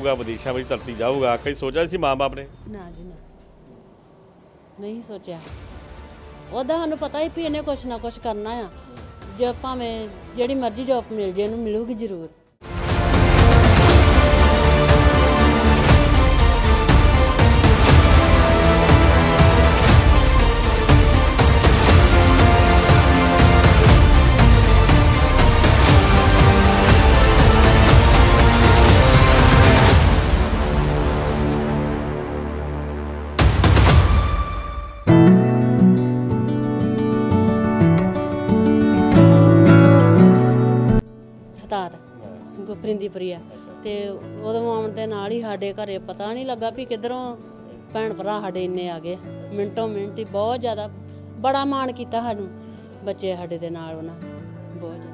ਜਾਊਗਾ, ਵਿਦੇਸ਼ਾਂ ਵਿੱਚ ਧਰਤੀ ਜਾਊਗਾ ਕਈ ਸੋਚਿਆ ਸੀ ਮਾਂ-ਬਾਪ ਨੇ? ਨਾ ਜੀ, ਨਾ। ਨਹੀਂ ਸੋਚਿਆ। ਉਹਦਾ ਸਾਨੂੰ ਪਤਾ ਹੀ ਵੀ ਇਹਨੇ ਕੁਛ ਨਾ ਕੁਛ ਕਰਨਾ ਆ। ਜੇ ਭਾਵੇਂ ਜਿਹੜੀ ਮਰਜ਼ੀ ਜੋਬ ਮਿਲ ਜੇ, ਇਹਨੂੰ ਮਿਲੂਗੀ ਜ਼ਰੂਰ। ਗੁਪਰਿੰਦੀਪੁਰੀਆ ਤੇ ਉਦੋਂ ਆਉਣ ਦੇ ਨਾਲ ਹੀ ਸਾਡੇ ਘਰੇ ਪਤਾ ਨਹੀਂ ਲੱਗਾ ਵੀ ਕਿਧਰੋਂ ਭੈਣ ਭਰਾ ਸਾਡੇ ਇੰਨੇ ਆ ਗਏ। ਮਿੰਟੋ ਮਿੰਟ ਹੀ ਬਹੁਤ ਜ਼ਿਆਦਾ, ਬੜਾ ਮਾਣ ਕੀਤਾ ਸਾਨੂੰ ਬੱਚੇ ਸਾਡੇ ਦੇ ਨਾਲ ਉਹਨਾਂ। ਬਹੁਤ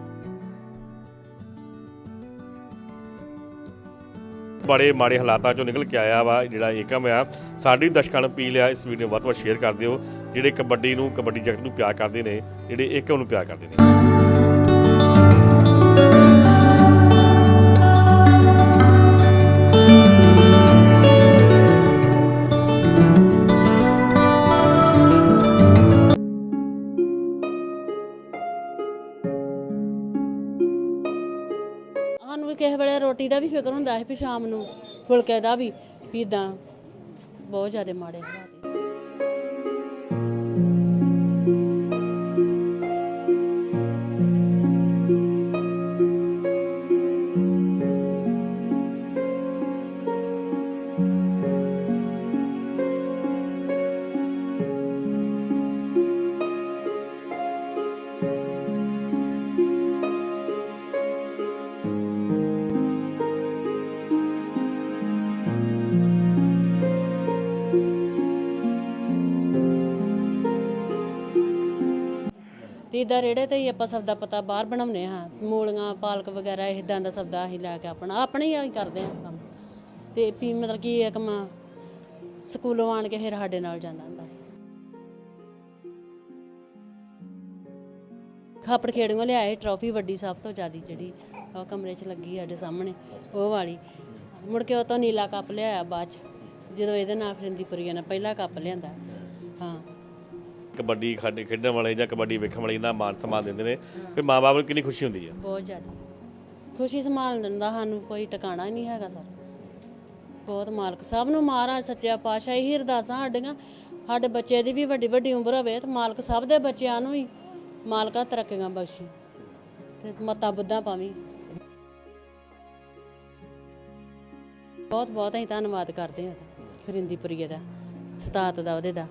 ਬੜੇ ਮਾੜੇ ਹਾਲਾਤਾਂ ਚੋਂ ਨਿਕਲ ਕੇ ਆਇਆ ਵਾ, ਜਿਹੜਾ ਏਕਮ ਆ। ਸਾਡੀ ਦਰਸ਼ਕਾਂ ਨੂੰ ਅਪੀਲ ਆ, ਇਸ ਵੀਡੀਓ ਵੱਧ ਤੋਂ ਵੱਧ ਸ਼ੇਅਰ ਕਰ ਦਿਓ, ਜਿਹੜੇ ਕਬੱਡੀ ਨੂੰ ਕਬੱਡੀ ਜਗਤ ਨੂੰ ਪਿਆਰ ਕਰਦੇ ਨੇ, ਜਿਹੜੇ ਏਕਮ ਨੂੰ ਪਿਆਰ ਕਰਦੇ ਨੇ। ਵੇਲੇ ਵੀ ਫਿਕਰ ਹੁੰਦਾ ਸੀ ਵੀ ਸ਼ਾਮ ਨੂੰ ਫੁਲਕੇ ਦਾ ਵੀ ਵੀ ਇਦਾਂ ਬਹੁਤ ਜ਼ਿਆਦਾ ਮਾੜੇ ਹਾਲਾਤ ਤੇ ਇਦਾਂ ਰੇੜੇ ਤੇ ਹੀ ਆਪਾਂ ਸਬਦਾ ਪਤਾ ਬਾਹਰ ਬਣਾਉਨੇ ਹਾਂ। ਮੂਲੀਆਂ, ਪਾਲਕ ਵਗੈਰਾ ਇਦਾਂ ਦਾ ਸਬਦਾ ਅਸੀਂ ਲੈ ਕੇ ਆਪਣਾ, ਆਪਣੇ ਹੀ ਕਰਦੇ ਹਾਂ ਕੰਮ। ਤੇ ਵੀ ਮਤਲਬ ਕਿ ਇੱਕ ਮਾਂ ਸਕੂਲੋਂ ਆਣ ਕੇ ਫਿਰ ਸਾਡੇ ਨਾਲ ਜਾਂਦਾ ਹੁੰਦਾ ਸੀ। ਖਾਪੜ ਖੇੜੀਆਂ ਲਿਆਏ ਟਰੋਫੀ ਵੱਡੀ ਸਭ ਤੋਂ ਜ਼ਿਆਦੀ ਜਿਹੜੀ ਉਹ ਕਮਰੇ 'ਚ ਲੱਗੀ ਸਾਡੇ ਸਾਹਮਣੇ, ਉਹ ਵਾਲੀ। ਮੁੜ ਕੇ ਉਹ ਤੋਂ ਨੀਲਾ ਕੱਪ ਲਿਆਇਆ ਬਾਅਦ 'ਚ, ਜਦੋਂ ਇਹਦੇ ਨਾਲ ਫਰਿੰਦੀਪੁਰੀਆ ਨੇ ਪਹਿਲਾ ਕੱਪ ਲਿਆਂਦਾ। ਕਬੱਡੀ ਖਾਡੇ ਖੇਡਣ ਵਾਲੇ ਜਾਂ ਕਬੱਡੀ ਵੇਖਣ ਵਾਲੇ ਇਹਨਾਂ ਮਾਨ ਸਨਮਾਨ ਦਿੰਦੇ ਨੇ, ਫਿਰ ਮਾਂ-ਬਾਪ ਨੂੰ ਕਿੰਨੀ ਖੁਸ਼ੀ ਹੁੰਦੀ ਹੈ ਬਹੁਤ ਜ਼ਿਆਦਾ। ਖੁਸ਼ੀ ਸੰਭਾਲਣ ਦਾ ਸਾਨੂੰ, ਕੋਈ ਟਿਕਾਣਾ ਹੀ ਨਹੀਂ ਹੈਗਾ ਸਰ। ਬਹੁਤ ਮਾਲਕ, ਸਭ ਨੂੰ ਮਹਾਰਾਜ ਸੱਚਿਆ ਪਾਤਸ਼ਾਹ ਹੀ ਅਰਦਾਸਾਂ ਸਾਡੀਆਂ। ਸਾਡੇ ਬੱਚੇ ਦੀ ਵੀ ਵੱਡੀ ਵੱਡੀ ਉਮਰ ਹੋਵੇ ਤੇ ਮਾਲਕ ਸਭ ਦੇ ਬੱਚਿਆਂ ਨੂੰ ਹੀ ਮਾਲਕਾ ਤਰੱਕੀਆਂ ਬਖਸ਼ੀ ਤੇ ਮਤਾ ਬੁੱਧਾ ਪਾਵੀ। ਬਹੁਤ ਬਹੁਤ ਅਸੀਂ ਧੰਨਵਾਦ ਕਰਦੇ ਹਾਂ ਫਰਿੰਦੀਪੁਰੀਏ ਦਾ, ਸਤਾਤ ਦਾ, ਉਹਦੇ ਦਾ।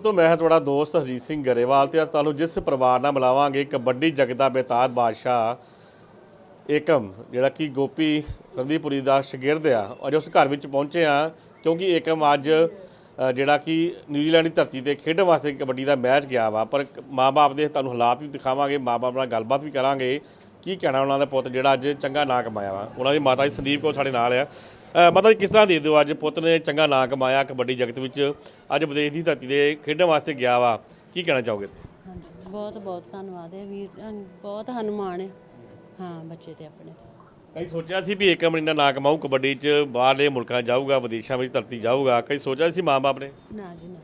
ਦੋਸਤੋ, ਮੈਂ ਹਾਂ ਤੁਹਾਡਾ ਦੋਸਤ ਹਰਜੀਤ ਸਿੰਘ ਗਰੇਵਾਲ ਤੇ ਅੱਜ ਤੁਹਾਨੂੰ ਜਿਸ ਪਰਿਵਾਰ ਨਾਲ ਮਿਲਾਵਾਂਗੇ, ਕਬੱਡੀ ਜਗਦਾ ਬੇਤਾਜ ਬਾਦਸ਼ਾਹ ਏਕਮ, ਜਿਹੜਾ ਕਿ ਗੋਪੀ ਫਰਦੀਪੁਰੀ ਦਾ ਸ਼ਾਗਿਰਦ ਆ, ਅੱਜ ਉਸ ਘਰ ਵਿੱਚ ਪਹੁੰਚੇ ਆ ਕਿਉਂਕਿ ਏਕਮ ਅੱਜ ਜਿਹੜਾ ਕਿ ਨਿਊਜ਼ੀਲੈਂਡ ਦੀ ਧਰਤੀ ਤੇ ਖੇਡਣ ਵਾਸਤੇ ਕਬੱਡੀ ਦਾ ਮੈਚ ਗਿਆ ਵਾ, ਪਰ ਮਾਪੇ ਦੇ ਤੁਹਾਨੂੰ ਹਾਲਾਤ ਵੀ ਦਿਖਾਵਾਂਗੇ ਮਾਪੇ ਨਾਲ ਗੱਲਬਾਤ ਵੀ ਕਰਾਂਗੇ। ਕੀ ਕਹਿਣਾ ਉਹਨਾਂ ਦਾ ਪੁੱਤ ਜਿਹੜਾ ਅੱਜ ਚੰਗਾ ਨਾਂ ਕਮਾਇਆ ਵਾ? ਉਹਨਾਂ ਦੀ ਮਾਤਾ ਜੀ ਸੰਦੀਪ ਕੌਰ ਸਾਡੇ ਨਾਲ ਆ। ਅ, ਮਾਤਾ ਜੀ ਕਿਸ ਤਰ੍ਹਾਂ ਦੇ ਦਿਓ ਅੱਜ ਪੁੱਤ ਨੇ ਚੰਗਾ ਨਾਂ ਕਮਾਇਆ ਕਬੱਡੀ ਜਗਤ ਵਿੱਚ? ਅੱਜ ਵਿਦੇਸ਼ ਦੀ ਧਰਤੀ ਤੇ ਖੇਡਣ ਵਾਸਤੇ ਗਿਆ ਵਾ। ਕੀ ਕਹਿਣਾ ਚਾਹੋਗੇ? ਹਾਂਜੀ ਬਹੁਤ ਬਹੁਤ ਧੰਨਵਾਦ ਹੈ ਵੀਰ। ਬਹੁਤ ਸਾਨੂੰ ਮਾਣ ਹੈ। ਹਾਂ ਬੱਚੇ ਤੇ ਆਪਣੇ ਕਈ ਸੋਚਿਆ ਸੀ ਵੀ ਏਕਮ ਇੰਨਾ ਨਾਂ ਕਮਾਊ ਕਬੱਡੀ 'ਚ ਬਾਹਰਲੇ ਮੁਲਕਾਂ ਜਾਊਗਾ ਵਿਦੇਸ਼ਾਂ ਵਿੱਚ ਧਰਤੀ ਜਾਊਗਾ। ਕਈ ਸੋਚਿਆ ਸੀ ਮਾਂ-ਬਾਪ ਨੇ? ਨਾ ਜੀ ਨਾ।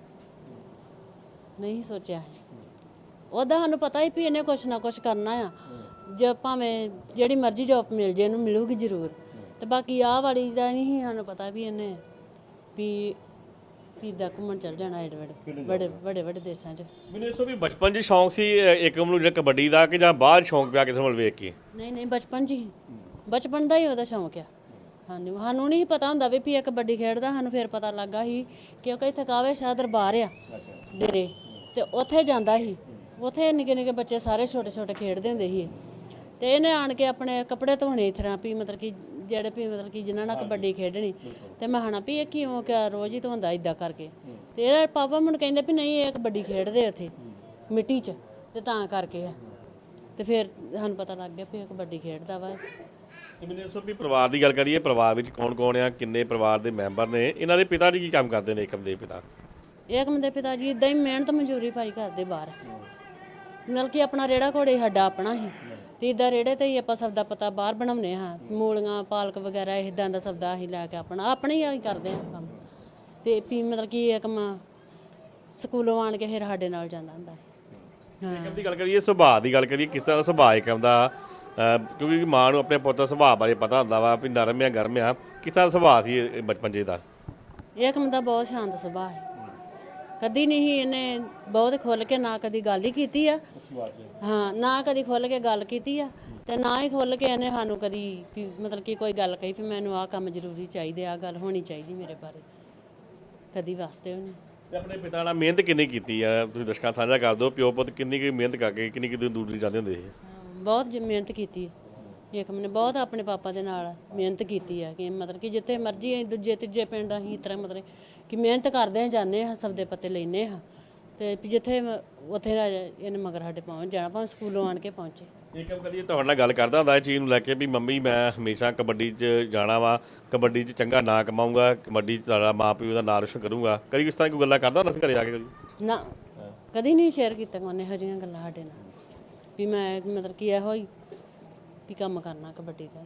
ਨਹੀਂ ਸੋਚਿਆ। ਉਹਦਾ ਸਾਨੂੰ ਪਤਾ ਹੀ ਵੀ ਇਹਨੇ ਕੁਛ ਨਾ ਕੁਛ ਕਰਨਾ ਆ। ਜੇ ਭਾਵੇਂ ਜਿਹੜੀ ਮਰਜ਼ੀ ਜੋਬ ਮਿਲ ਜੇ ਇਹਨੂੰ ਮਿਲੂਗੀ ਜ਼ਰੂਰ। ਤੇ ਬਾਕੀ ਆਹ ਵਾਲੀ ਦਾ ਨਹੀਂ ਸੀ ਸਾਨੂੰ ਪਤਾ ਵੀ ਇਹਨੇ ਵੀ ਕਿੱਦਾਂ ਘੁੰਮਣ ਚੱਲ ਜਾਣਾ ਏਡ ਵੱਡੇ ਵੱਡੇ ਵੱਡੇ ਵੱਡੇ ਦੇਸ਼ਾਂ 'ਚ। ਮੈਨੂੰ ਇਸ ਤੋਂ ਵੀ ਬਚਪਨ 'ਚ ਸ਼ੌਂਕ ਸੀ ਏਕਮ ਨੂੰ ਜਿਹੜਾ ਕਬੱਡੀ ਦਾ ਕਿ ਜਾਂ ਬਾਹਰ ਸ਼ੌਂਕ ਪਿਆ ਕਿਸੇ ਨੂੰ ਵੇਖ ਕੇ। ਨਹੀਂ ਨਹੀਂ ਬਚਪਨ 'ਚ ਹੀ। ਬਚਪਨ ਦਾ ਹੀ ਉਹਦਾ ਸ਼ੌਂਕ ਆ। ਸਾਨੂੰ ਸਾਨੂੰ ਨਹੀਂ ਪਤਾ ਹੁੰਦਾ ਵੀ ਵੀ ਇਹ ਕਬੱਡੀ ਖੇਡਦਾ ਸਾਨੂੰ ਫਿਰ ਪਤਾ ਲੱਗਾ ਸੀ ਕਿਉਂਕਿ ਇੱਥੇ ਕਾਵੇ ਸ਼ਾਹ ਦਰਬਾਰ ਆ ਡੇਰੇ। ਤੇ ਉੱਥੇ ਜਾਂਦਾ ਸੀ। ਉੱਥੇ ਨਿੱਕੇ ਨਿੱਕੇ ਬੱਚੇ ਸਾਰੇ ਛੋਟੇ ਛੋਟੇ ਖੇਡਦੇ ਹੁੰਦੇ ਸੀ। ਤੇ ਇਹਨੇ ਆਣ ਕੇ ਆਪਣੇ ਕੱਪੜੇ ਧੋਣੇ ਤਰ੍ਹਾਂ ਵੀ ਮਤਲਬ ਕਿ ਜਿਹੜੇ ਵੀ ਮਤਲਬ ਕਿ ਜਿਨ੍ਹਾਂ ਨਾਲ ਕਬੱਡੀ ਖੇਡਣੀ ਤੇ ਮੈਂ ਹਣਾ ਵੀ ਇਹ ਕਿਉਂ ਕਿ ਰੋਜ਼ ਹੀ ਧੋਂਦਾ ਇਦਾਂ ਕਰਕੇ। ਤੇ ਇਹਦਾ ਪਾਪਾ ਮੈਨੂੰ ਕਹਿੰਦੇ ਵੀ ਨਹੀਂ ਇਹ ਕਬੱਡੀ ਖੇਡਦੇ ਉੱਥੇ ਮਿੱਟੀ 'ਚ ਤੇ ਤਾਂ ਕਰਕੇ ਆ। ਤੇ ਫਿਰ ਸਾਨੂੰ ਪਤਾ ਲੱਗ ਗਿਆ ਵੀ ਇਹ ਕਬੱਡੀ ਖੇਡਦਾ ਵਾ। ਇਸ ਤੋਂ ਵੀ ਪਰਿਵਾਰ ਦੀ ਗੱਲ ਕਰੀਏ ਪਰਿਵਾਰ ਵਿੱਚ ਕੌਣ-ਕੌਣ ਆ ਕਿੰਨੇ ਪਰਿਵਾਰ ਦੇ ਮੈਂਬਰ ਨੇ? ਇਹਨਾਂ ਦੇ ਪਿਤਾ ਜੀ ਕੀ ਕੰਮ ਕਰਦੇ ਨੇ ਏਕਮ ਦੇ ਪਿਤਾ? ਏਕਮ ਦੇ ਪਿਤਾ ਜੀ ਇਦਾਂ ਹੀ ਮਿਹਨਤ ਮਜ਼ਦੂਰੀ ਭਾਈ ਕਰਦੇ ਬਾਹਰ ਮਤਲਬ ਕਿ ਆਪਣਾ ਰੇੜਾ ਘੋੜੇ ਸਾਡਾ ਆਪਣਾ ਹੀ। ਤੇ ਇਦਾਂ ਰੇੜੇ ਤੇ ਹੀ ਆਪਾਂ ਸਬਦਾ ਪਤਾ ਬਾਹਰ ਬਣਾਉਨੇ ਹਾਂ। ਮੂਲੀਆਂ ਪਾਲਕ ਵਗੈਰਾ ਇਦਾਂ ਦਾ ਸਬਦਾ ਅਸੀਂ ਲੈ ਕੇ ਆਪਣਾ ਆਪਣੇ ਹੀ ਕਰਦੇ ਹਾਂ ਕੰਮ। ਤੇ ਵੀ ਮਤਲਬ ਕਿ ਇੱਕ ਮਾਂ ਸਕੂਲੋਂ ਆਣ ਕੇ ਫਿਰ ਸਾਡੇ ਨਾਲ ਜਾਂਦਾ ਹੁੰਦਾ। ਹੈ। ਦੀ ਗੱਲ ਕਰੀਏ ਸੁਭਾਅ ਦੀ ਗੱਲ ਕਰੀਏ ਕਿਸ ਤਰ੍ਹਾਂ ਦਾ ਸੁਭਾਅ ਏਕਮ ਦਾ ਕਿਉਂਕਿ ਮਾਂ ਨੂੰ ਆਪਣੇ ਪੁੱਤ ਦਾ ਸੁਭਾਅ ਬਾਰੇ ਪਤਾ ਹੁੰਦਾ ਵਾ ਵੀ ਨਰਮ ਆ ਗਰਮ ਆ। ਕਿਸ ਤਰ੍ਹਾਂ ਦਾ ਸੁਭਾਅ ਸੀ ਇਹ ਬਚਪਨ ਜੇ ਦਾ ਏਕਮ ਦਾ ਬਹੁਤ ਸ਼ਾਂਤ ਸੁਭਾਅ ਹੈ। ਕਦੀ ਨਹੀਂ ਇਹਨੇ ਬਹੁਤ ਖੁੱਲ ਕੇ ਨਾ ਕਦੀ ਗੱਲ ਹੀ ਕੀਤੀ ਆ। ਹਾਂ ਨਾ ਕਦੀ ਖੁੱਲ ਕੇ ਗੱਲ ਕੀਤੀ ਆ ਤੇ ਨਾ ਹੀ ਖੁੱਲ ਕੇ ਇਹਨੇ ਸਾਨੂੰ ਕਦੀ ਵੀ ਮਤਲਬ ਕਿ ਕੋਈ ਗੱਲ ਕਹੀ ਵੀ ਮੈਨੂੰ ਆਹ ਕੰਮ ਜ਼ਰੂਰੀ ਚਾਹੀਦੇ ਆ ਗੱਲ ਹੋਣੀ ਚਾਹੀਦੀ ਮੇਰੇ ਬਾਰੇ। ਕਦੀ ਵਾਸਤੇ ਵੀ ਨਹੀਂ। ਤੇ ਆਪਣੇ ਪਿਤਾ ਨਾਲ ਮਿਹਨਤ ਕਿੰਨੀ ਕੀਤੀ ਆ? ਤੁਸੀਂ ਦਰਸ਼ਕਾਂ ਸਾਂਝਾ ਕਰ ਦਿਓ ਪਿਓ ਪੁੱਤ ਕਿੰਨੀ ਕੁ ਮਿਹਨਤ ਕਰਕੇ ਕਿੰਨੀ ਕੁ ਦੂਰ ਜਾਂਦੇ ਹੁੰਦੇ ਸੀ? ਹਾਂ, ਬਹੁਤ ਜ- ਮਿਹਨਤ ਕੀਤੀ ਏਕਮ ਨੇ ਬਹੁਤ ਆਪਣੇ ਪਾਪਾ ਦੇ ਨਾਲ ਮਿਹਨਤ ਕੀਤੀ ਆ ਕਿ ਮਤਲਬ ਕਿ ਜਿੱਥੇ ਮਰਜ਼ੀ ਅਸੀਂ ਦੂਜੇ ਤੀਜੇ ਪਿੰਡ ਅਸੀਂ ਇਸ ਤਰ੍ਹਾਂ ਮਤਲਬ ਕਿ ਮਿਹਨਤ ਕਰਦੇ ਆ ਜਾਂਦੇ ਆ ਸਬਦੇ ਪੱਤੇ ਲੈਨੇ ਆ ਤੇ ਵੀ ਜਿੱਥੇ ਉੱਥੇ ਇਹਨੇ ਮਗਰ ਸਾਡੇ ਪਹੁੰਚ ਜਾਣਾ ਭਾਵੇਂ ਸਕੂਲੋਂ ਆਣ ਕੇ ਪਹੁੰਚੇ। ਏਕਮ ਕਦੀ ਤੁਹਾਡੇ ਨਾਲ ਗੱਲ ਕਰਦਾ ਹੁੰਦਾ ਇਹ ਚੀਜ਼ ਨੂੰ ਲੈ ਕੇ ਵੀ ਮੰਮੀ ਮੈਂ ਹਮੇਸ਼ਾ ਕਬੱਡੀ 'ਚ ਜਾਣਾ ਵਾ। ਕਬੱਡੀ 'ਚ ਚੰਗਾ ਨਾਂ ਕਮਾਊਂਗਾ ਕਬੱਡੀ 'ਚ ਤੁਹਾਡਾ ਮਾਂ ਪਿਓ ਦਾ ਨਾਂ ਰੋਸ਼ਨ ਕਰੂੰਗਾ। ਕਦੀ ਕਿਸ ਤਰ੍ਹਾਂ ਕੋਈ ਗੱਲਾਂ ਕਰਦਾ ਹੁੰਦਾ ਸੀ ਘਰੇ ਆ ਕੇ ਕਦੀ? ਨਾ ਕਦੀ ਨਹੀਂ ਸ਼ੇਅਰ ਕੀਤਾ ਉਹਨੇ ਇਹੋ ਜਿਹੀਆਂ ਗੱਲਾਂ ਸਾਡੇ ਨਾਲ। ਵੀ ਮੈਂ ਮਤਲਬ ਕਿ ਇਹੋ ਹੀ ਵੀ ਕੰਮ ਕਰਨਾ ਕਬੱਡੀ ਦਾ।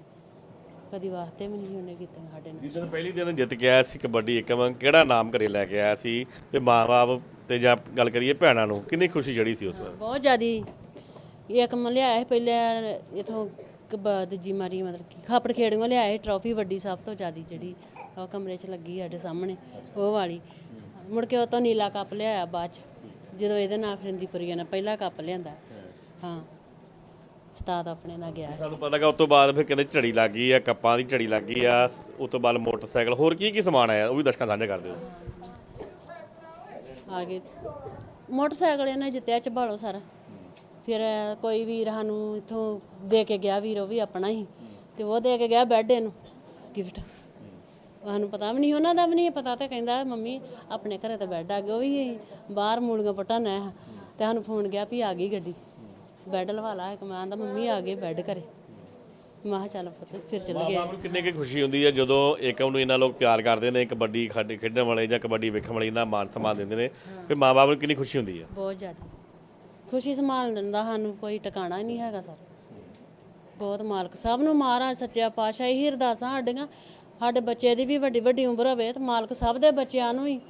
ਕਦੀ ਵਾਸਤੇ ਵੀ ਨਹੀਂ ਉਹਨੇ ਕੀਤੇ ਸਾਡੇ ਨਾਲ। ਜਿਸ ਦਿਨ ਪਹਿਲੀ ਦਿਨ ਜਿੱਤ ਕੇ ਆਇਆ ਸੀ ਕਬੱਡੀ ਏਕਮ ਕਿਹੜਾ ਨਾਮ ਘਰੇ ਲੈ ਕੇ ਆਇਆ ਸੀ ਤੇ ਮਾਂ-ਬਾਪ ਤੇ ਜਾਂ ਗੱਲ ਕਰੀਏ ਭੈਣਾਂ ਨੂੰ ਕਿੰਨੀ ਖੁਸ਼ੀ ਜੜੀ ਸੀ ਉਸ ਵੇਲੇ ਬਹੁਤ ਜ਼ਿਆਦੀ। ਇੱਕ ਮ ਲਿਆਇਆ ਸੀ ਪਹਿਲੇ ਇਥੋਂ ਦੂਜੀ ਮਾਰੀ ਮਤਲਬ ਕਿ ਖਾਪੜ ਖੇੜੀਆਂ ਲਿਆਏ ਟਰੋਫੀ ਵੱਡੀ ਸਭ ਤੋਂ ਜ਼ਿਆਦੀ ਜਿਹੜੀ ਉਹ ਕਮਰੇ 'ਚ ਲੱਗੀ ਸਾਡੇ ਸਾਹਮਣੇ ਉਹ ਵਾਲੀ। ਮੁੜ ਕੇ ਉਹ ਤੋਂ ਨੀਲਾ ਕੱਪ ਲਿਆਇਆ ਬਾਅਦ 'ਚ ਜਦੋਂ ਇਹਦੇ ਨਾਲ ਫਰਿੰਦੀਪੁਰੀਆ ਨੇ ਪਹਿਲਾ ਕੱਪ ਲਿਆਂਦਾ। ਹਾਂ। ਸਤਾਦ ਆਪਣੇ ਨਾਲ ਗਿਆ ਸਾਨੂੰ ਪਤਾ ਕਿ ਉਸ ਤੋਂ ਬਾਅਦ ਫਿਰ ਕਹਿੰਦੇ ਝੜੀ ਲੱਗ ਗਈ ਆ ਕੱਪਾਂ ਦੀ ਝੜੀ ਲੱਗ ਗਈ ਆ ਉਸ ਤੋਂ ਬਾਅਦ ਮੋਟਰਸਾਈਕਲ ਹੋਰ ਕੀ ਕੀ ਸਮਾਨ ਆਇਆ ਉਹ ਵੀ ਦਰਸ਼ਕਾਂ ਸਾਂਝਾ ਕਰ ਦਿਓ। ਆ ਗਏ। ਮੋਟਰਸਾਈਕਲ ਇਹਨੇ ਜਿੱਤਿਆ ਚਬਾਲੋ ਸਾਰਾ। ਫਿਰ ਕੋਈ ਵੀਰ ਸਾਨੂੰ ਇਥੋਂ ਦੇ ਕੇ ਗਿਆ ਵੀਰ ਉਹ ਵੀ ਆਪਣਾ ਹੀ ਤੇ ਉਹ ਦੇ ਕੇ ਗਿਆ ਬੈੱਡ ਇਹਨੂੰ ਗਿਫਟ। ਸਾਨੂੰ ਪਤਾ ਵੀ ਨਹੀਂ ਉਹਨਾਂ ਦਾ ਵੀ ਨਹੀਂ ਪਤਾ ਤੇ ਕਹਿੰਦਾ ਮੰਮੀ ਆਪਣੇ ਘਰੇ ਤਾਂ ਬੈੱਡ ਆ ਗਿਆ ਉਹ ਵੀ ਬਾਹਰ ਮੂਲੀਆਂ ਪਟਾਂ ਨੇ। ਤੇ ਸਾਨੂੰ ਫੋਨ ਗਿਆ ਵੀ ਆ ਗਈ ਗੱਡੀ। ਬੈੱਡ ਲਵਾ ਲਾ ਇੱਕ ਮੈਂ ਆਂਦਾ ਮੰਮੀ ਆ ਗਏ ਬੈੱਡ ਘਰੇ। ਮੈਂ ਕਿਹਾ ਚੱਲ ਪੁੱਤ ਫਿਰ ਚਲ ਗਏ। ਮਾਂ ਨੂੰ ਕਿੰਨੇ ਕੁ ਖੁਸ਼ੀ ਹੁੰਦੀ ਹੈ ਜਦੋਂ ਏਕਮ ਨੂੰ ਇਹਨਾਂ ਲੋਕ ਪਿਆਰ ਕਰਦੇ ਨੇ ਕਬੱਡੀ ਖੇਡ- ਖੇਡਣ ਵਾਲੇ ਜਾਂ ਕਬੱਡੀ ਵੇਖਣ ਵਾਲੇ ਇਹਨਾਂ ਮਾਨ ਸਨਮਾਨ ਦਿੰਦੇ ਨੇ ਫਿਰ ਮਾਂ-ਬਾਪ ਨੂੰ ਕਿੰਨੀ ਖੁਸ਼ੀ ਹੁੰਦੀ ਹੈ ਬਹੁਤ ਜ਼ਿਆਦਾ। ਖੁਸ਼ੀ ਸੰਭਾਲਣ ਦਾ ਸਾਨੂੰ ਕੋਈ ਟਿਕਾਣਾ ਹੀ ਨਹੀਂ ਹੈਗਾ ਸਰ। ਬਹੁਤ ਮਾਲਕ ਸਭ ਨੂੰ ਮਹਾਰਾਜ ਸੱਚਾ ਪਾਤਸ਼ਾਹ ਹੀ ਅਰਦਾਸਾਂ ਸਾਡੀਆਂ। ਸਾਡੇ ਬੱਚੇ ਦੀ ਵੀ ਵੱਡੀ ਵੱਡੀ ਉਮਰ ਹੋਵੇ ਤੇ ਮਾਲਕ ਸਭ ਦੇ ਬੱਚਿਆਂ ਨੂੰ ਹੀ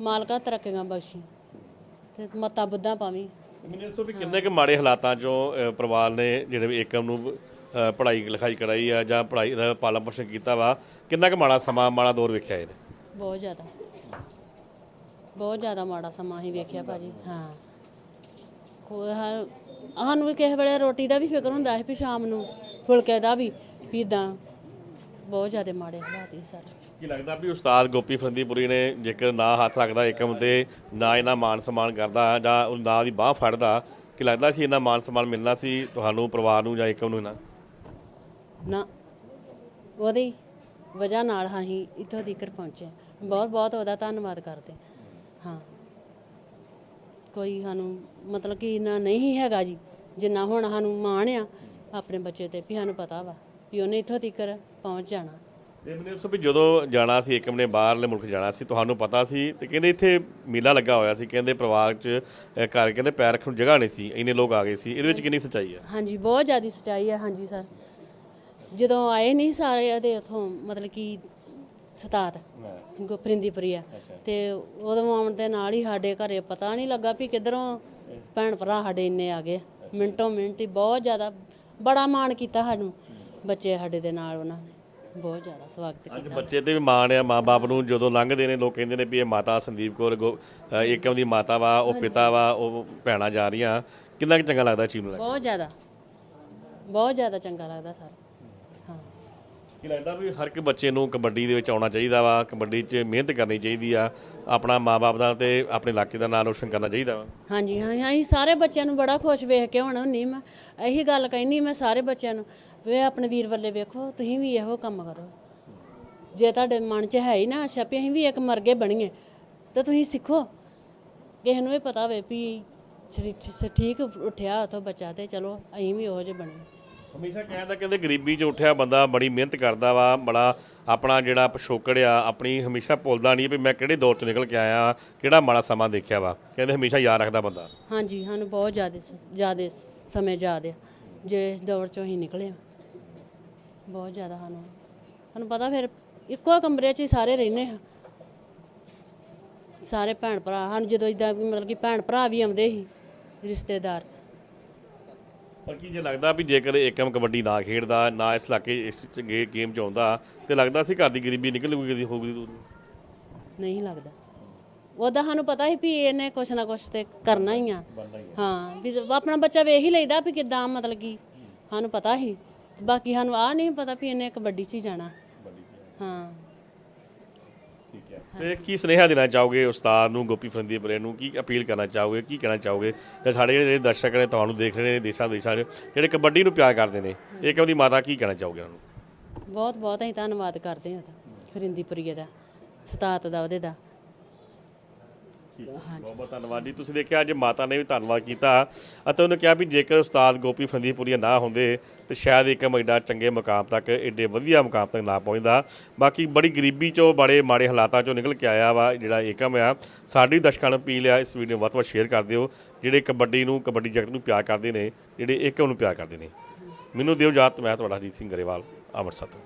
ਮਾਲਕਾ ਤਰੱਕੀਆਂ ਬਖਸ਼ੀ। ਤੇ ਮੱਤਾ ਬੁੱਧਾ ਪਾਵੀਂ ਮੈਨੂੰ ਇਸ ਤੋਂ ਵੀ ਕਿੰਨੇ ਕੁ ਮਾੜੇ ਹਾਲਾਤਾਂ ਚੋਂ ਪਰਿਵਾਰ ਨੇ ਜਿਹੜੇ ਵੀ ਏਕਮ ਨੂੰ ਪੜ੍ਹਾਈ ਲਿਖਾਈ ਕਰਾਈ ਆ ਜਾਂ ਪੜ੍ਹਾਈ ਦਾ ਪਾਲਣ ਪੋਸ਼ਣ ਕੀਤਾ ਵਾ, ਕਿੰਨਾ ਕੁ ਮਾੜਾ ਸਮਾਂ, ਮਾੜਾ ਦੌਰ ਵੇਖਿਆ ਇਹਨੇ? ਬਹੁਤ ਜ਼ਿਆਦਾ। ਬਹੁਤ ਜ਼ਿਆਦਾ ਮਾੜਾ ਸਮਾਂ ਹੀ ਵੇਖਿਆ ਭਾਜੀ, ਹਾਂ। ਕੋਈ ਹਾ- ਸਾਨੂੰ ਵੀ ਕਿਸੇ ਵੇਲੇ ਰੋਟੀ ਦਾ ਵੀ ਫਿਕਰ ਹੁੰਦਾ ਸੀ ਵੀ ਸ਼ਾਮ ਨੂੰ ਫੁਲਕੇ ਦਾ ਵੀ ਵੀ ਇਦਾਂ ਬਹੁਤ ਜ਼ਿਆਦਾ ਮਾੜੇ ਹਾਲਾਤ ਸੀ ਸਾਡੇ। ਕੀ ਲੱਗਦਾ ਵੀ ਉਸਤਾਦ ਗੋਪੀ ਫਰੰਦੀਪੁਰੀ ਨੇ ਜੇਕਰ ਨਾ ਹੱਥ ਰੱਖਦਾ ਏਕਮ ਤੇ ਨਾ ਇਹਨਾਂ ਮਾਨ ਸਨਮਾਨ ਕਰਦਾ ਜਾਂ ਉਹ ਨਾ ਦੀ ਬਾਹ ਫੜਦਾ ਕੀ ਲੱਗਦਾ ਸੀ ਇਹਨਾਂ ਮਾਨ ਸਨਮਾਨ ਮਿਲਣਾ ਸੀ ਤੁਹਾਨੂੰ ਪਰਿਵਾਰ ਨੂੰ ਜਾਂ ਏਕਮ ਨੂੰ ਇਹਨਾਂ? ਨਾ ਉਹਦੀ ਵਜ੍ਹਾ ਨਾਲ ਅਸੀਂ ਇੱਥੋਂ ਤੀਕਰ ਪਹੁੰਚੇ। ਬਹੁਤ ਬਹੁਤ ਉਹਦਾ ਧੰਨਵਾਦ ਕਰਦੇ। ਹਾਂ। ਕੋਈ ਸਾਨੂੰ ਮਤਲਬ ਕਿ ਇੰਨਾ ਨਹੀਂ ਹੈਗਾ ਜੀ ਜਿੰਨਾ ਹੁਣ ਸਾਨੂੰ ਮਾਣ ਆ ਆਪਣੇ ਬੱਚੇ ਤੇ ਵੀ ਸਾਨੂੰ ਪਤਾ ਵਾ। ਵੀ ਉਹਨੇ ਇੱਥੋਂ ਤੀਕਰ ਪਹੁੰਚ ਜਾਣਾ। ਤੇ ਮੈਨੂੰ ਇਸ ਵੀ ਜਦੋਂ ਜਾਣਾ ਸੀ ਏਕਮ ਨੇ ਬਾਹਰਲੇ ਮੁਲਕ ਜਾਣਾ ਸੀ ਤੁਹਾਨੂੰ ਪਤਾ ਸੀ ਤੇ ਕਹਿੰਦੇ ਇੱਥੇ ਮੇਲਾ ਲੱਗਾ ਹੋਇਆ ਸੀ ਕਹਿੰਦੇ ਪਰਿਵਾਰ 'ਚ ਅਹ, ਘਰ ਕਹਿੰਦੇ ਪੈਰ ਰੱਖਣ ਨੂੰ ਜਗ੍ਹਾ ਨਹੀਂ ਸੀ ਇੰਨੇ ਲੋਕ ਆ ਗਏ ਸੀ। ਇਹਦੇ ਵਿੱਚ ਕਿੰਨੀ ਸੱਚਾਈ ਹੈ ਹਾਂਜੀ ਬਹੁਤ ਜ਼ਿਆਦਾ ਸਚਾਈ ਹੈ ਹਾਂਜੀ ਸਰ। ਜਦੋਂ ਆਏ ਨਹੀਂ ਸਾਰੇ ਇਹਦੇ ਉਥੋਂ ਮਤਲਬ ਕਿ ਸਤਾਤ ਗੁਪਰਿੰਦੀਪੁਰੀਆ ਤੇ ਉਦੋਂ ਆਉਣ ਦੇ ਨਾਲ ਹੀ ਸਾਡੇ ਘਰੇ ਪਤਾ ਨਹੀਂ ਲੱਗਾ ਵੀ ਕਿੱਧਰੋਂ ਭੈਣ ਭਰਾ ਸਾਡੇ ਇੰਨੇ ਆ ਗਏ। ਮਿੰਟੋ ਮਿੰਟ ਹੀ ਬਹੁਤ ਜ਼ਿਆਦਾ ਬੜਾ ਮਾਣ ਕੀਤਾ ਸਾਨੂੰ। ਬੱਚੇ ਸਾਡੇ ਦੇ ਨਾਲ ਉਹਨਾਂ ਨੇ ਬਹੁਤ ਜ਼ਿਆਦਾ ਸਵਾਗਤ ਕੀਤਾ। ਅੱਜ ਬੱਚੇ ਤੇ ਵੀ ਮਾਣ ਆ ਮਾਂ-ਬਾਪ ਨੂੰ ਜਦੋਂ ਲੰਘਦੇ ਨੇ ਲੋਕ ਕਹਿੰਦੇ ਨੇ ਵੀ ਇਹ ਮਾਤਾ ਸੰਦੀਪ ਕੌਰ ਗੋ- ਏਕਮ ਦੀ ਮਾਤਾ ਵਾ ਉਹ ਪਿਤਾ ਵਾ ਉਹ ਭੈਣਾਂ ਜਾ ਰਹੀਆਂ। ਕਿੰਨਾ ਕੁ ਚੰਗਾ ਲੱਗਦਾ ਕੇ? ਬਹੁਤ ਜ਼ਿਆਦਾ। ਬਹੁਤ ਜ਼ਿਆਦਾ ਚੰਗਾ ਲੱਗਦਾ ਸਰ। ਹਾਂ। ਕੀ ਲੱਗਦਾ ਵੀ ਹਰ ਇੱਕ ਬੱਚੇ ਨੂੰ ਕਬੱਡੀ ਦੇ ਵਿੱਚ ਆਉਣਾ ਚਾਹੀਦਾ ਵਾ ਕਬੱਡੀ 'ਚ ਮਿਹਨਤ ਕਰਨੀ ਚਾਹੀਦੀ ਆ ਆਪਣਾ ਮਾਂ-ਬਾਪ ਦਾ ਤੇ ਆਪਣੇ ਇਲਾਕੇ ਦਾ ਨਾਮ ਰੋਸ਼ਨ ਕਰਨਾ ਚਾਹੀਦਾ ਵਾ? ਹਾਂਜੀ ਹਾਂ ਹਾਂ, ਅਸੀਂ ਸਾਰੇ ਬੱਚਿਆਂ ਨੂੰ ਬੜਾ ਖੁਸ਼ ਵੇਖ ਕੇ ਹੁਣ ਹੁੰਨੀ ਮੈਂ ਇਹੀ ਗੱਲ ਕਹਿਨੀ ਮੈਂ ਸਾਰੇ ਬੱਚਿਆਂ ਨੂੰ। ਵੇ ਆਪਣੇ ਵੀਰ ਵੱਲੇ ਵੇਖੋ ਤੁਸੀਂ ਵੀ ਇਹੋ ਕੰਮ ਕਰੋ। ਜੇ ਤੁਹਾਡੇ ਮਨ 'ਚ ਹੈ ਹੀ ਨਾ ਆਸ਼ਾ ਵੀ ਅਸੀਂ ਵੀ ਇੱਕ ਮਰਗੇ ਬਣੀਏ ਤਾਂ ਤੁਸੀਂ ਸਿੱਖੋ। ਕਿਸੇ ਨੂੰ ਇਹ ਪਤਾ ਹੋਵੇ ਵੀ ਸਰੀ- ਸ- ਠੀਕ ਉੱਠਿਆ ਉਥੋਂ ਬੱਚਾ ਤੇ ਚਲੋ ਅਸੀਂ ਵੀ ਉਹੋ ਜਿਹੇ ਬਣੇ ਹਮੇਸ਼ਾ ਕਹਿੰਦਾ ਕਹਿੰਦੇ ਗਰੀਬੀ 'ਚ ਉੱਠਿਆ ਬੰਦਾ ਬੜੀ ਮਿਹਨਤ ਕਰਦਾ ਵਾ ਬੜਾ ਆਪਣਾ ਜਿਹੜਾ ਪਿਛੋਕੜ ਆ ਆਪਣੀ ਹਮੇਸ਼ਾ ਭੁੱਲਦਾ ਨਹੀਂ ਵੀ ਮੈਂ ਕਿਹੜੇ ਦੌਰ 'ਚ ਨਿਕਲ ਕੇ ਆਇਆ ਕਿਹੜਾ ਮਾੜਾ ਸਮਾਂ ਦੇਖਿਆ ਵਾ। ਕਹਿੰਦੇ ਹਮੇਸ਼ਾ ਯਾਦ ਰੱਖਦਾ ਬੰਦਾ। ਹਾਂਜੀ ਸਾਨੂੰ ਬਹੁਤ ਜ਼ਿਆਦਾ ਜ਼ਿਆਦਾ ਸਮੇਂ ਯਾਦ ਆ ਜਿਸ ਦੌਰ ਚੋਂ ਹੀ ਨਿਕਲੇ ਆ ਬਹੁਤ ਜ਼ਿਆਦਾ ਸਾਨੂੰ। ਸਾਨੂੰ ਪਤਾ ਫਿਰ ਇੱਕੋ ਕਮਰੇ 'ਚ ਹੀ ਸਾਰੇ ਰਹਿੰਦੇ ਹਾਂ। ਸਾਰੇ ਭੈਣ ਭਰਾ ਸਾਨੂੰ ਜਦੋਂ ਇਦਾਂ ਮਤਲਬ ਕਿ ਭੈਣ ਭਰਾ ਵੀ ਆਉਂਦੇ ਸੀ ਰਿਸ਼ਤੇਦਾਰ। ਪਰ ਕੀ ਜੇ ਲੱਗਦਾ ਵੀ ਜੇਕਰ ਏਕਮ ਕਬੱਡੀ ਨਾ ਖੇਡਦਾ ਨਾ ਇਸ ਇਲਾਕੇ ਇਸ ਚ ਗੇ ਗੇਮ 'ਚ ਆਉਂਦਾ ਤੇ ਲੱਗਦਾ ਸੀ ਘਰ ਦੀ ਗਰੀਬੀ ਨਿਕਲ ਗਈ ਹੋਊਗੀ ਦੂਰ? ਨਹੀਂ ਲੱਗਦਾ। ਉਹਦਾ ਸਾਨੂੰ ਪਤਾ ਸੀ ਵੀ ਇਹਨੇ ਕੁਛ ਨਾ ਕੁਛ ਤੇ ਕਰਨਾ ਹੀ ਆ। ਹਾਂ ਵੀ ਆਪਣਾ ਬੱਚਾ ਵੇਖ ਹੀ ਲਈਦਾ ਵੀ ਕਿਦਾਂ ਮਤਲਬ ਕਿ ਸਾਨੂੰ ਪਤਾ ਸੀ। ਬਾਕੀ ਸਾਨੂੰ ਆ ਨਹੀਂ ਪਤਾ ਵੀ ਇਹਨੇ ਕਬੱਡੀ 'ਚ ਹੀ ਜਾਣਾ। ਹਾਂ ਠੀਕ ਹੈ। ਤੇ ਕੀ ਸੁਨੇਹਾ ਦੇਣਾ ਚਾਹੋਗੇ ਉਸਤਾਦ ਨੂੰ ਗੋਪੀ ਫਰੰਦੀਪੁਰੇ ਨੂੰ? ਕੀ ਅਪੀਲ ਕਰਨਾ ਚਾਹੋਗੇ? ਕੀ ਕਹਿਣਾ ਚਾਹੋਗੇ? ਤੇ ਸਾਡੇ ਜਿਹੜੇ ਦਰਸ਼ਕ ਨੇ ਤੁਹਾਨੂੰ ਦੇਖ ਰਹੇ ਨੇ ਦੇਸ਼ਾਂ ਦੇਸ਼ਾਂ 'ਚ ਜਿਹੜੇ ਕਬੱਡੀ ਨੂੰ ਪਿਆਰ ਕਰਦੇ ਨੇ ਏਕਮ ਦੀ ਮਾਤਾ ਕੀ ਕਹਿਣਾ ਚਾਹੋਗੇ ਉਹਨਾਂ ਨੂੰ? ਬਹੁਤ ਬਹੁਤ ਅਸੀਂ ਧੰਨਵਾਦ ਕਰਦੇ ਹਾਂ ਫਰਿੰਦੀਪੁਰੀਏ ਦਾ ਸਤਾਤ ਦਾ ਉਹਦੇ ਦਾ। ਬਹੁਤ ਬਹੁਤ ਧੰਨਵਾਦ ਜੀ। ਤੁਸੀਂ ਦੇਖਿਆ ਅੱਜ ਮਾਤਾ ਨੇ ਵੀ ਧੰਨਵਾਦ ਕੀਤਾ ਅਤੇ ਉਹਨੇ ਕਿਹਾ ਵੀ ਜੇਕਰ ਉਸਤਾਦ ਗੋਪੀ ਫੰਦੀਪੁਰੀਆ ਨਾ ਹੁੰਦੇ ਤੇ ਸ਼ਾਇਦ ਏਕਮ ਐਡਾ ਚੰਗੇ ਮੁਕਾਮ ਤੱਕ ਏਡੇ ਵਧੀਆ ਮੁਕਾਮ ਤੱਕ ਨਾ ਪਹੁੰਚਦਾ। ਬਾਕੀ ਬੜੀ ਗਰੀਬੀ ਚੋਂ ਬੜੇ ਮਾੜੇ ਹਾਲਾਤਾਂ ਚੋਂ ਨਿਕਲ ਕੇ ਆਇਆ ਵਾ ਜਿਹੜਾ ਏਕਮ ਆ। ਸਾਡੀ ਦਰਸ਼ਕਾਂ ਨੂੰ ਅਪੀਲ ਆ ਇਸ ਵੀਡੀਓ ਵੱਧ ਵੱਧ ਸ਼ੇਅਰ ਕਰ ਦਿਓ। ਜਿਹੜੇ ਕਬੱਡੀ ਨੂੰ ਕਬੱਡੀ ਜਗਤ ਨੂੰ ਪਿਆਰ ਕਰਦੇ ਨੇ ਜਿਹੜੇ ਏਕਮ ਨੂੰ ਪਿਆਰ ਕਰਦੇ ਨੇ। ਮੈਨੂੰ ਦਿਓ ਜਾਤ ਮੈਂ ਤੁਹਾਡਾ ਹਰਜੀਤ ਸਿੰਘ ਗਰੇਵਾਲ ਅੰਮ੍ਰਿਤਸਰ ਤੋਂ।